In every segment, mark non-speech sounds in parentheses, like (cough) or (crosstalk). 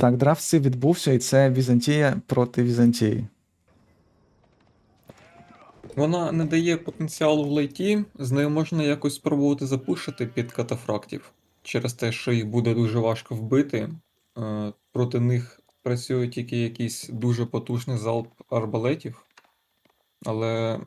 Так, драфт си відбувся, і це Візантія проти Візантії. Вона не дає потенціалу в лейті, з нею можна якось спробувати запушити під катафрактів. Через те, що їх буде дуже важко вбити. Е, проти них працює тільки якийсь дуже потужний залп арбалетів, але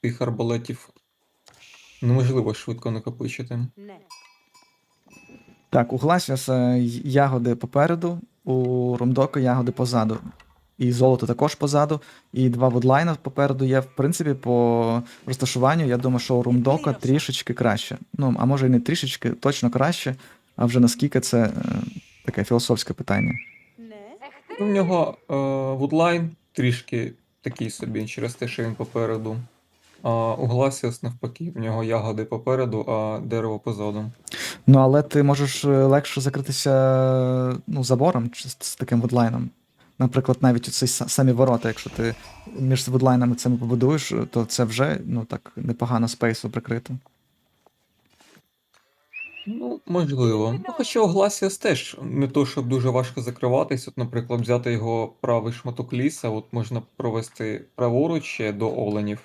тих арбалетів неможливо швидко накопичити. Так, у Гласіаса ягоди попереду, у Румдоку ягоди позаду. І золото також позаду, і два водлайна попереду є. В принципі, по розташуванню, я думаю, що у Румдока трішечки краще. Ну, а може і не трішечки, точно краще, а вже наскільки це е, таке філософське питання. У нього е, вудлайн трішки такий собі, через те, що він попереду. А у Гласіас навпаки, в нього ягоди попереду, а дерево позаду. Ну, але ти можеш е, легше закритися ну, забором чи з, з таким вудлайном. Наприклад, навіть са- самі ворота, якщо ти між вудлайнами цими побудуєш, то це вже ну так непогано спейсу прикрито. Ну, можливо. Ну, хоча у Гласіас теж не то, щоб дуже важко закриватись. От, наприклад, взяти його правий шматок ліса, от можна провести праворуч ще до оленів.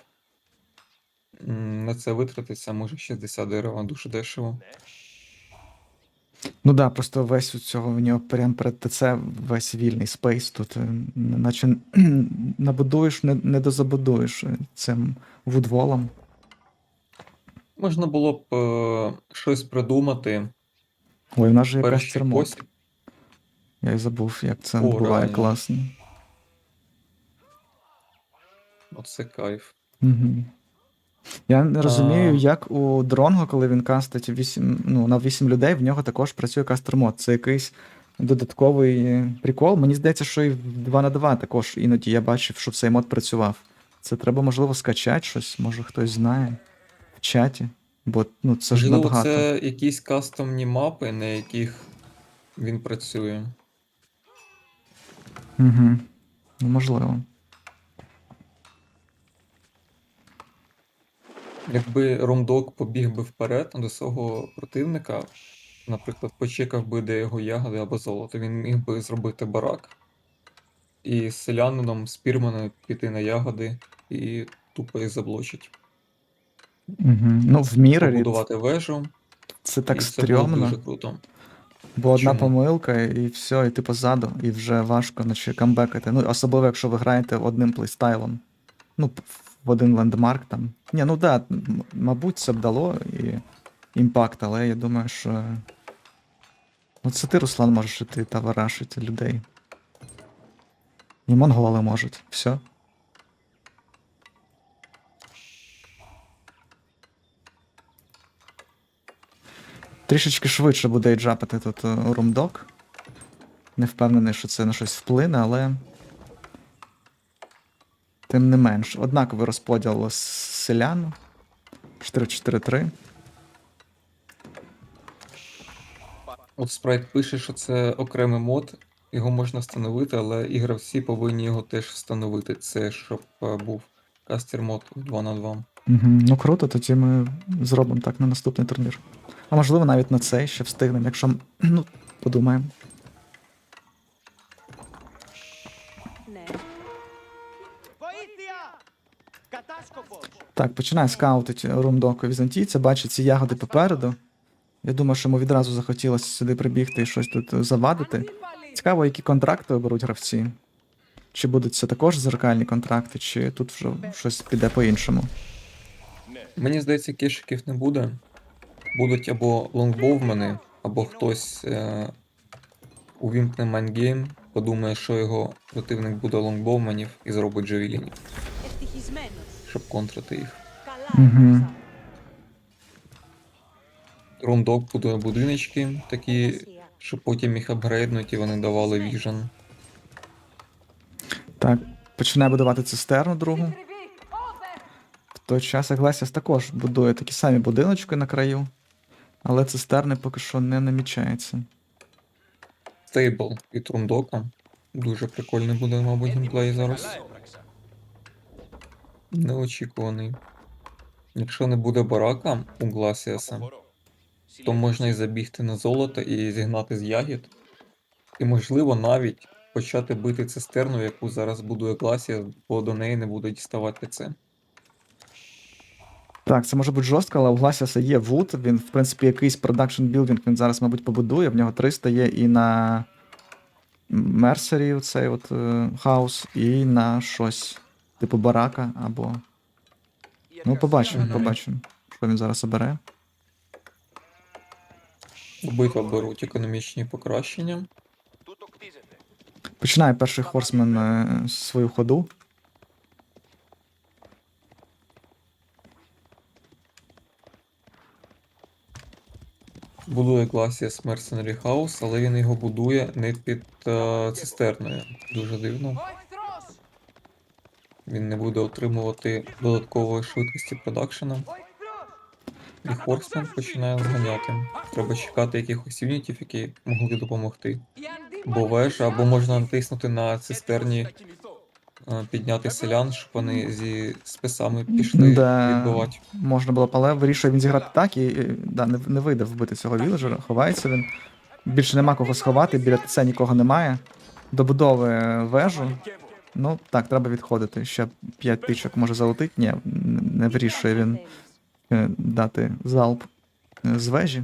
На це витратиться, може 60 дерева, дуже дешево. Ну да, просто весь у цього в нього прямо перед ТЦ весь вільний спейс. Тут е, наче (clears throat) набудуєш, не, не дозабудуєш е, цим вудволом. Можна було б е, щось придумати. Ой, в нас же якась Перший термот. Я й забув, як це О, буває реально. класно. Оце кайф. Угу. Я не розумію, А. як у Дронго, коли він кастить 8, ну, на 8 людей, в нього також працює кастер-мод. Це якийсь додатковий прикол. Мені здається, що і в 2 на 2 також іноді я бачив, що цей мод працював. Це треба, можливо, скачати щось, може хтось знає в чаті. Бо ну, це ж Можливо, набагато. це якісь кастомні мапи, на яких він працює. Угу. Ну, можливо. Якби Ромдок побіг би вперед до свого противника, наприклад, почекав би, де його ягоди або золото, він міг би зробити барак і з селянином спірманом піти на ягоди і тупо їх заблочить. Угу. Ну, в Мірорі Побудувати вежу, це так це стрьомно. дуже круто. Бо одна Чому? помилка, і все, і ти позаду, і вже важко наче камбекати. Ну, особливо, якщо ви граєте одним плейстайлом. Ну, в один лендмарк там. Ні, ну да, мабуть, це б дало і імпакт, але я думаю, що. Ну, це ти, Руслан, можеш іти та варашити людей. І монголи можуть. Все. Трішечки швидше буде джапати тут е, румдок. Не впевнений, що це на щось вплине, але. Тим не менш, однаковий розподіл селян. 4-4-3. От спрайт пише, що це окремий мод, його можна встановити, але і гравці повинні його теж встановити. Це щоб е, був кастер мод 2 на 2. Угу. Ну круто, тоді ми зробимо так на наступний турнір. А можливо навіть на цей ще встигнемо, якщо ну, подумаємо. Так, починає скаутить румдоку візантійця, бачить ці ягоди попереду. Я думаю, що йому відразу захотілося сюди прибігти і щось тут завадити. Цікаво, які контракти оберуть гравці. Чи будуть це також зеркальні контракти, чи тут вже щось піде по-іншому. Мені здається, кішиків не буде. Будуть або лонгбовмени, або хтось е- увімкне майнгейм Подумає, що його противник буде лонгбоуманів і зробить джавелінів. Щоб контрати їх. Угу. Рундок будує будиночки такі, щоб потім їх апгрейднуть і вони давали віжен. Так, починає будувати цистерну другу. В той час Аглесіас також будує такі самі будиночки на краю, але цистерни поки що не намічається. Стейбл від Рундока. Дуже прикольний буде, мабуть, геймплей зараз. Неочікуваний. Якщо не буде барака у Гласіаса, то можна і забігти на золото і зігнати з ягід. І можливо навіть почати бити цистерну, яку зараз будує Гласія, бо до неї не буде діставати це. Так, це може бути жорстко, але у Гласіса є вуд. Він, в принципі, якийсь продакшн білдинг він зараз, мабуть, побудує. В нього 300 є і на Мерсері, оцей от е, хаус, і на щось. Типу барака або. Ну, побачимо, побачимо, що він зараз обере. Обидва беруть економічні покращення. Починає перший хорсмен е, свою ходу. Будує Glacius Mercenary House, але він його будує не під е, цистерною. Дуже дивно. Він не буде отримувати додаткової швидкості продакшена. І Хорсмен починає зганяти. Треба чекати якихось юнітів, які могли допомогти. Бо вежа, або можна натиснути на цистерні, підняти селян, щоб вони зі списами пішли Да. відбивати. Можна було але вирішує він зіграти так, і да, не, не вийде вбити цього віледжера. Ховається він. Більше нема кого сховати, біля ТЦ нікого немає. Добудовує вежу. Ну, так, треба відходити. Ще 5 тичок може залетить. Ні, не вирішує він е, дати залп е, з вежі.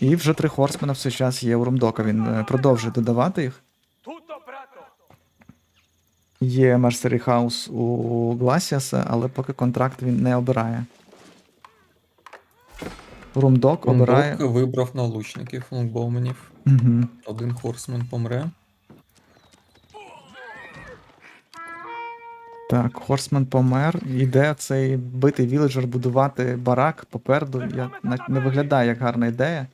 І вже три хорсмена в цей час є у Румдока. Він е, продовжує додавати їх. Є Мерсері Хаус у Гласіаса, але поки контракт він не обирає. Румдок обирає. Рундок вибрав на лучників лонгбоуменів. Угу. Один хорсмен помре. Так, Хорсмен помер. Йде цей битий віледжер будувати барак попереду. Я не виглядає як гарна ідея.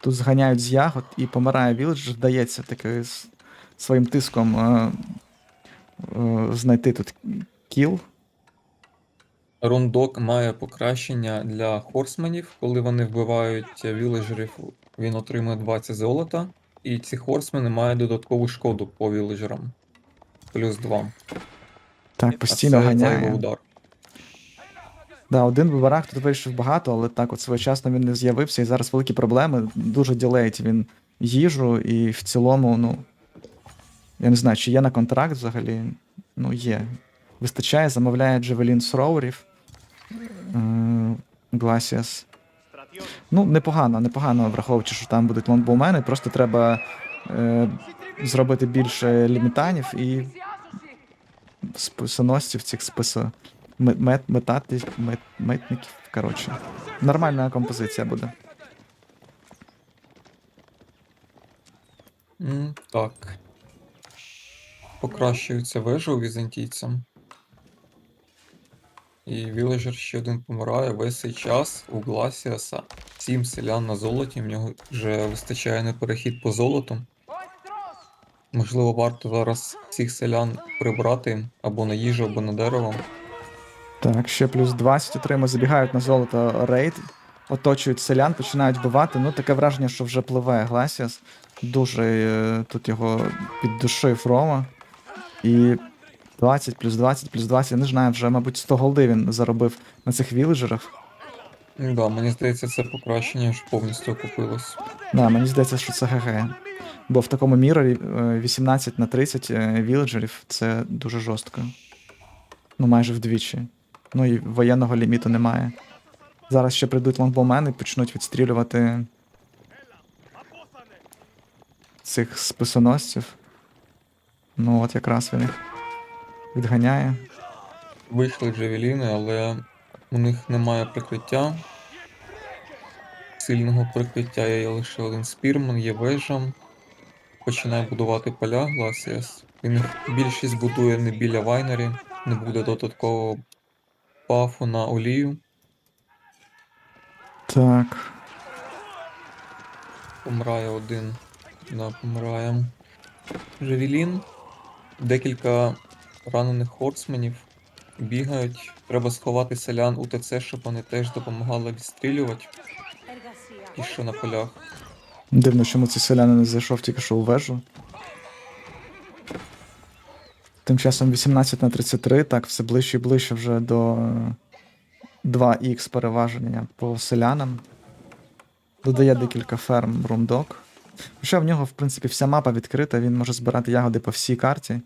Тут зганяють з ягод і помирає віледжер, вдається таки з своїм тиском е, знайти тут кіл. Рундок має покращення для хорсменів. Коли вони вбивають віледжерів, він отримує 20 золота. І ці хорсмени мають додаткову шкоду по віледжерам. Плюс 2. Так, постійно ганяє. удар. Да, один в барах тут вийшов багато, але так от своєчасно він не з'явився, і зараз великі проблеми. Дуже ділеїть він їжу, і в цілому, ну. Я не знаю, чи є на контракт взагалі. Ну, є. Вистачає, замовляє Джевелін з Роурів. Е, Гласіас. Ну, непогано, непогано, враховуючи, що там будуть лонгбоумени, просто треба е, зробити більше лімітанів і списоносців цих списо мет, метати, мет, метників. Коротше. Нормальна композиція буде. Mm, так. Покращується вежа у візантійцям. І віледжер ще один помирає весь цей час у Гласіаса. Сім селян на золоті, в нього вже вистачає на перехід по золоту. Можливо, варто зараз цих селян прибрати або на їжу, або на дерево. Так, ще плюс 20 отримує, забігають на золото рейд, оточують селян, починають вбивати. Ну, таке враження, що вже пливе Гласіас. Дуже е, тут його піддушив Рома. І 20 плюс 20 плюс 20, я не знаю, вже, мабуть, 100 голди він заробив на цих віледжерах. Ну Да, мені здається, це покращення ж повністю окупилось. Да, мені здається, що це ГГ. Бо в такому мірорі е, 18 на 30 е, віледжерів це дуже жорстко. Ну, майже вдвічі. Ну і воєнного ліміту немає. Зараз ще прийдуть лонгбомени і почнуть відстрілювати цих списоносців. Ну, от якраз він їх відганяє. Вийшли джевеліни, але у них немає прикриття. Сильного прикриття є лише один спірман, є вежа. Починає будувати поля Гласіас. Він їх більшість будує не біля вайнері, не буде додаткового пафу на олію. Так. Помирає один. Да, помирає. Джевелін. Декілька ранених хорсменів бігають. Треба сховати селян у ТЦ, щоб вони теж допомагали відстрілювати. І ще на полях. Дивно, чому цей селянин не зайшов тільки що у вежу. Тим часом 18 на 33, так, все ближче і ближче вже до е, 2х переваження по селянам. Додає декілька ферм Румдок. Вже в нього, в принципі, вся мапа відкрита, він може збирати ягоди по всій карті.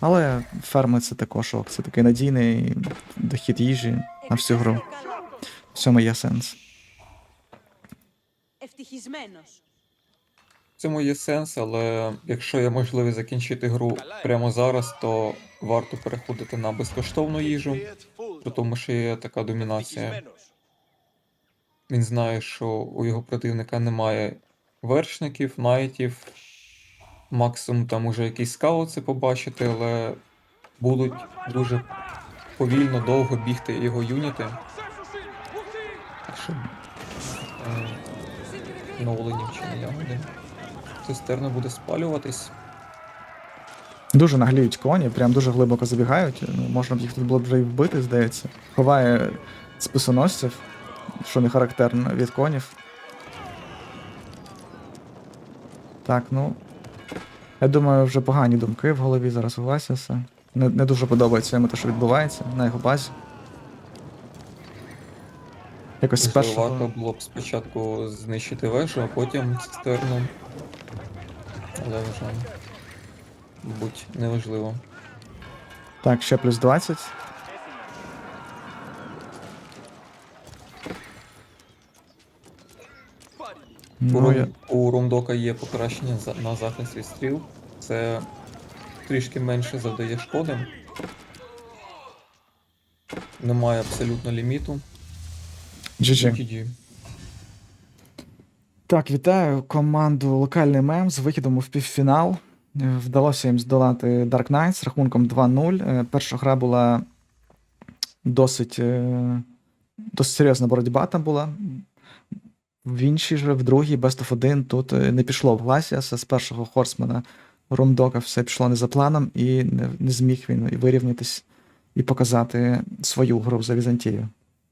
Але ферми це також ок, це такий надійний дохід їжі на всю гру. В цьому є сенс. В цьому є сенс, але якщо є можливість закінчити гру прямо зараз, то варто переходити на безкоштовну їжу, при тому що є така домінація. Він знає, що у його противника немає вершників, найтів. Максимум там уже якісь скаути побачити, але будуть дуже повільно, довго бігти його юніти. Так що чи не ягоди. Цистерна буде спалюватись. Дуже нагліють коні, прям дуже глибоко забігають. Ну, можна б їх тут було б вже і вбити, здається. Ховає списоносців, що не характерно від конів. Так, ну. Я думаю, вже погані думки в голові зараз у Васіса. Не, не дуже подобається йому те, що відбувається на його базі. Якось з першого. варто було б спочатку знищити вежу, а потім цистерну. Але вже, мабуть, неважливо. Так, ще плюс 20. Ну, я... У Румдока є покращення за- на захист від стріл. Це трішки менше завдає шкоди. Немає абсолютно ліміту. GG. Так, вітаю команду Локальний Мем з вихідом у півфінал. Е, Вдалося їм здолати Dark Knight з рахунком 2-0. Е, Перша гра була досить, е, досить серйозна боротьба там була. В іншій же, в другій, Best of 1, тут е, не пішло в Гласіаса з першого Хорсмана Румдока все пішло не за планом, і не, не зміг він вирівнятись і показати свою гру за Візантію.